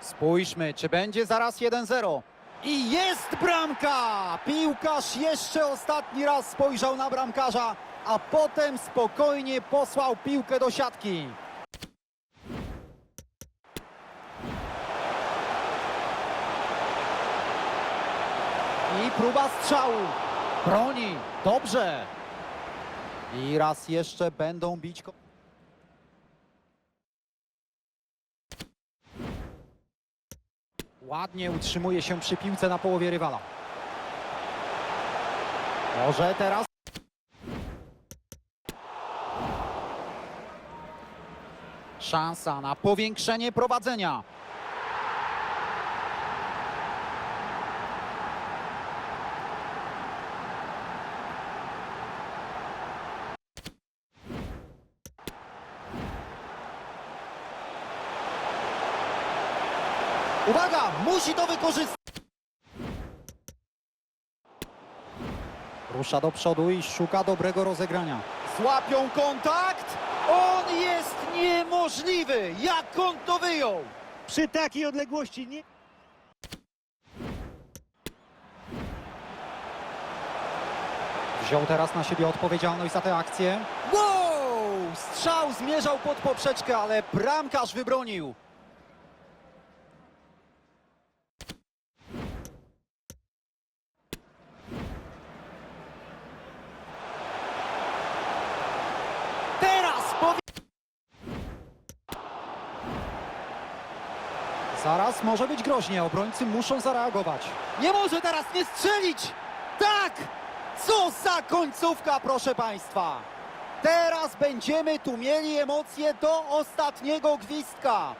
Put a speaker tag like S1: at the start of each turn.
S1: Spójrzmy, czy będzie zaraz 1-0. I jest bramka! Piłkarz jeszcze ostatni raz spojrzał na bramkarza, a potem spokojnie posłał piłkę do siatki. I próba strzału. Broni. Dobrze. I raz jeszcze będą bić. Ładnie utrzymuje się przy piłce na połowie rywala. Może teraz. Szansa na powiększenie prowadzenia. Uwaga! Musi to wykorzystać. Rusza do przodu i szuka dobrego rozegrania. Złapią kontakt! On jest niemożliwy! Jak on to wyjął?
S2: Przy takiej odległości nie...
S1: Wziął teraz na siebie odpowiedzialność za tę akcję. Wow! Strzał zmierzał pod poprzeczkę, ale bramkarz wybronił. Teraz powie... Zaraz może być groźnie, obrońcy muszą zareagować. Nie może teraz nie strzelić! Tak! Co za końcówka, proszę Państwa! Teraz będziemy tu mieli emocje do ostatniego gwizdka.